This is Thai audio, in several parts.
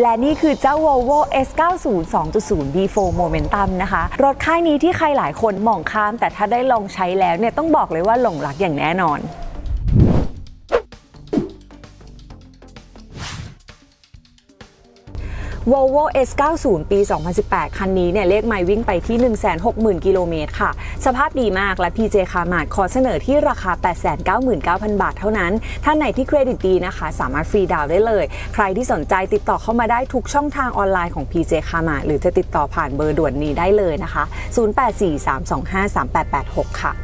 และนี่คือเจ้า Volvo S90 2.0 D4 Momentum นะคะ รถค่ายนี้ที่ใครหลายคนมองข้าม แต่ถ้าได้ลองใช้แล้วเนี่ยต้องบอกเลยว่าหลงรักอย่างแน่นอน Volvo S90 ปี 2018 คันนี้เนี่ยเลขไมล์วิ่งไปที่ 160,000 กิโลเมตรค่ะ สภาพดีมากและ PJ คาร์มาดขอเสนอที่ราคา 899,000 บาทเท่านั้น ท่านไหนที่เครดิตดีนะคะ สามารถฟรีดาวน์ได้เลย ใครที่สนใจติดต่อเข้ามาได้ทุกช่องทางออนไลน์ของ PJ คาร์มาดหรือจะติดต่อผ่านเบอร์ด่วนนี้ได้เลยนะคะ 0843253886 ค่ะ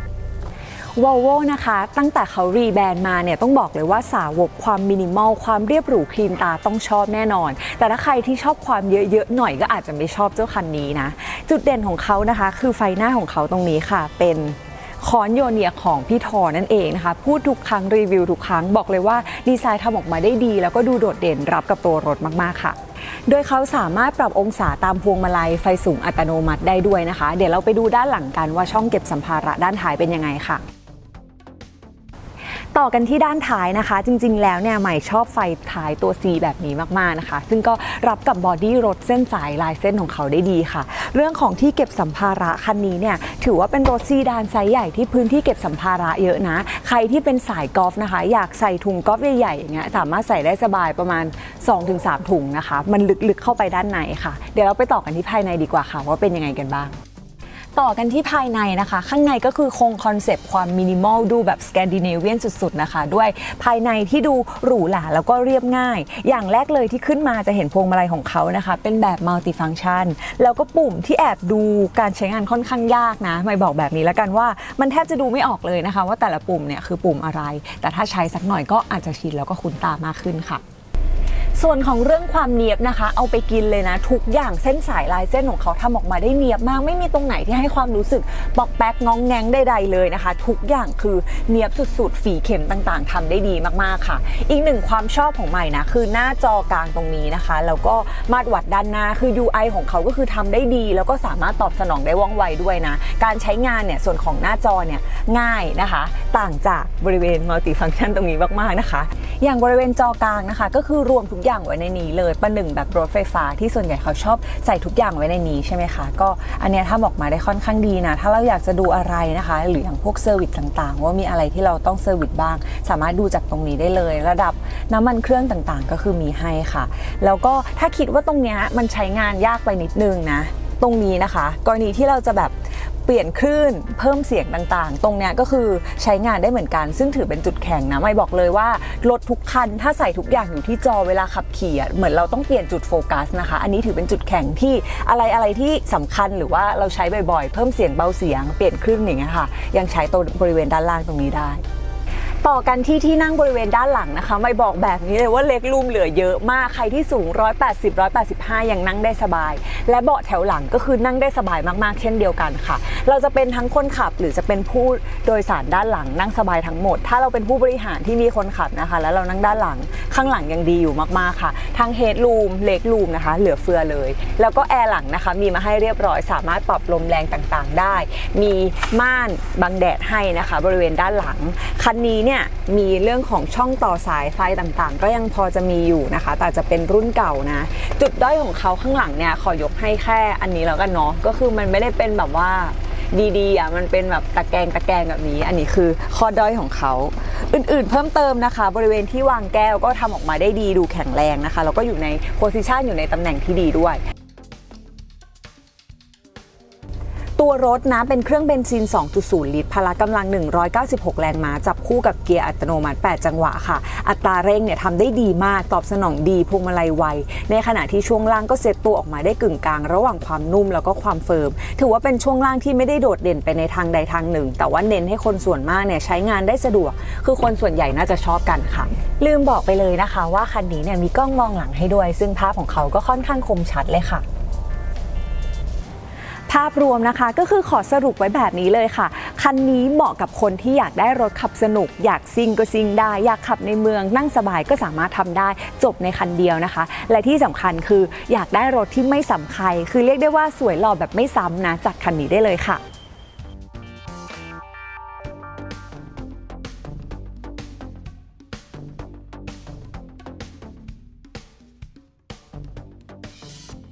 วอลโวนะคะ ตั้งแต่เขารีแบรนด์มาเนี่ยต้องบอกเลยว่าสาวกความมินิมอล ความเรียบหรูคลีนตาต้องชอบแน่นอน แต่ถ้าใครที่ชอบความเยอะๆหน่อยก็อาจจะไม่ชอบเจ้าคันนี้นะ จุดเด่นของเขานะคะ คือไฟหน้าของเขาตรงนี้ค่ะเป็นคอนโยเนียของพี่ทอนั่นเองนะคะ พูดทุกครั้งรีวิวทุกครั้งบอกเลยว่าดีไซน์ทำออกมาได้ดี แล้วก็ดูโดดเด่นรับกับตัวรถมากๆค่ะ โดยเขาสามารถปรับองศาตามพวงมาลัยไฟสูงอัตโนมัติได้ด้วยนะคะ เดี๋ยวเราไปดูด้านหลังกันว่าช่องเก็บสัมภาระด้านท้ายเป็นยังไงค่ะ ต่อกันที่ด้านท้ายนะคะ จริง ๆ แล้วเนี่ยใหม่ชอบไฟท้ายตัว C แบบนี้มากๆนะคะ ซึ่งก็รับกับบอดี้รถเส้นสายลายเส้นของเขาได้ดีค่ะ เรื่องของที่เก็บสัมภาระคันนี้เนี่ยถือว่าเป็นรถซีดานไซส์ใหญ่ที่พื้นที่เก็บสัมภาระเยอะนะ ใครที่เป็นสายกอล์ฟนะคะ อยากใส่ถุงกอล์ฟใหญ่ๆอย่างเงี้ยสามารถใส่ได้สบายประมาณ 2-3 ถุงนะคะ มันลึกๆเข้าไปด้านในค่ะ เดี๋ยวเราไปต่อกันที่ภายในดีกว่าค่ะว่าเป็นยังไงกันบ้าง ต่อกันที่ภายในนะคะ ข้างในก็คือคงคอนเซปต์ความมินิมอลดูแบบสแกนดิเนเวียนสุด ๆ นะคะ ด้วยภายในที่ดูหรูหราแล้วก็เรียบง่าย อย่างแรกเลยที่ขึ้นมาจะเห็นพวงมาลัยของเขานะคะ เป็นแบบมัลติฟัง c t ชัน แล้วก็ปุ่มที่แอบดูการใช้งานค่อนข้างยากนะ ไม่บอกแบบนี้แล้วกันว่ามันแทบจะดูไม่ออกเลยนะคะ ว่าแต่ละปุ่มเนี่ยคือปุ่มอะไร แต่ถ้าใช้สักหน่อยก็อาจจะชินแล้วก็คุ้นตามากขึ้นค่ะ ส่วนของเรื่องความเนียบนะคะ เอาไปกินเลยนะ ทุกอย่างเส้นสายลายเส้นของเขาทำออกมาได้เนียบมากไม่มีตรงไหนที่ให้ความรู้สึกปอกแป๊กงองแงงใดๆเลยนะคะ ทุกอย่างคือเนียบสุดๆ ฝีเข็มต่างๆทำได้ดีมากๆค่ะ อีกหนึ่งความชอบของใหม่นะคือหน้าจอกลางตรงนี้นะคะแล้วก็มาตรวัดด้านหน้าคือ UI ของเขาก็คือทำได้ดี แล้วก็สามารถตอบสนองได้ว่องไวด้วยนะ การใช้งานเนี่ยส่วนของหน้าจอเนี่ยง่ายนะคะ ต่างจากบริเวณมัลติฟัง c t ชันตรงนี้มากๆนะคะ อย่างบริเวณจอกลางนะคะ ก็คือรวมทุกอย่างอย่างไว้ในนี้เลยประหนึ่งแบบรถไฟฟ้าที่ส่วนใหญ่เขาชอบใส่ทุกอย่างไว้ในนี้ใช่ไหมคะ ก็อันเนี้ยถ้าบอกมาได้ค่อนข้างดีนะ ถ้าเราอยากจะดูอะไรนะคะ หรืออย่างพวกเซอร์วิสต่างๆ ว่ามีอะไรที่เราต้องเซอร์วิสบ้าง สามารถดูจากตรงนี้ได้เลย ระดับน้ำมันเครื่องต่างๆ ก็คือมีให้ค่ะ แล้วก็ถ้าคิดว่าตรงเนี้ยมันใช้งานยากไปนิดนึงนะตรงนี้นะคะ กรณีที่เราจะแบบ ปลี่ยนคลื่นเพิ่มเสียงต่างๆ ตรงเนี้ยก็คือใช้งานได้เหมือนกัน ซึ่งถือเป็นจุดแข็งนะไม่บอกเลยว่ารถทุกคัน ถ้าใส่ทุกอย่างอยู่ที่จอเวลาขับขี่เหมือนเราต้องเปลี่ยนจุดโฟกัสนะคะ อันนี้ถือเป็นจุดแข็งที่อะไรอะไรที่สำคัญหรือว่าเราใช้บ่อยๆ เพิ่มเสียงเบาเสียงเปลี่ยนคลื่นอย่างเงี้ยค่ะยังใช้ตัวบริเวณด้านล่างตรงนี้ได้ ต่อกันที่ที่นั่งบริเวณด้านหลังนะคะ ไม่บอกแบบนี้เลยว่าเล็กรูมเหลือเยอะมากใครที่สูง 180 185 ยังนั่งได้สบาย และเบาะแถวหลังก็คือนั่งได้สบายมากๆ เช่นเดียวกันค่ะ เราจะเป็นทั้งคนขับหรือจะเป็นผู้โดยสารด้านหลังนั่งสบายทั้งหมด ถ้าเราเป็นผู้บริหารที่มีคนขับนะคะ แล้วเรานั่งด้านหลังข้างหลังยังดีอยู่มากๆค่ะทั้งเฮดรูมเล็กรูมนะคะ เหลือเฟือเลย แล้วก็แอร์หลังนะคะ มีมาให้เรียบร้อย สามารถปรับลมแรงต่างๆ ได้ มีม่านบังแดดให้นะคะ บริเวณด้านหลังคันนี้เนี่ยมีเรื่องของช่องต่อสายไฟต่างๆ ก็ยังพอจะมีอยู่นะคะ แต่จะเป็นรุ่นเก่านะ จุดด้อยของเขาข้างหลังเนี่ยขอยกให้แค่อันนี้แล้วกันเนาะก็คือมันไม่ได้เป็นแบบว่าดีๆอะมันเป็นแบบตะแกรงตะแกรงแบบนี้ อันนี้คือข้อด้อยของเขาอื่นๆ เพิ่มเติมนะคะ บริเวณที่วางแก้วก็ทำออกมาได้ดีดูแข็งแรงนะคะแล้วก็อยู่ในโพซิชันอยู่ในตำแหน่งที่ดีด้วย ตัวรถนะเป็นเครื่องเบนซิน 2.0 ลิตร พละกำลัง 196 แรงม้า จับคู่กับเกียร์อัตโนมัติ 8 จังหวะค่ะ อัตราเร่งเนี่ยทำได้ดีมาก ตอบสนองดีพวงมาลัยไว ในขณะที่ช่วงล่างก็เซตตัวออกมาได้กึ่งกลาง ระหว่างความนุ่มแล้วก็ความเฟิร์ม ถือว่าเป็นช่วงล่างที่ไม่ได้โดดเด่นไปในทางใดทางหนึ่ง แต่ว่าเน้นให้คนส่วนมากเนี่ยใช้งานได้สะดวก คือคนส่วนใหญ่น่าจะชอบกันค่ะ ลืมบอกไปเลยนะคะ ว่าคันนี้เนี่ยมีกล้องมองหลังให้ด้วย ซึ่งภาพของเขาก็ค่อนข้างคมชัดเลยค่ะ ภาพรวมนะคะก็คือขอสรุปไว้แบบนี้เลยค่ะ คันนี้เหมาะกับคนที่อยากได้รถขับสนุก อยากซิ่งก็ซิ่งได้ อยากขับในเมืองนั่งสบายก็สามารถทำได้จบในคันเดียวนะคะ และที่สำคัญคืออยากได้รถที่ไม่ซ้ำใครคือเรียกได้ว่าสวยหล่อแบบไม่ซ้ำนะจัดคันนี้ได้เลยค่ะ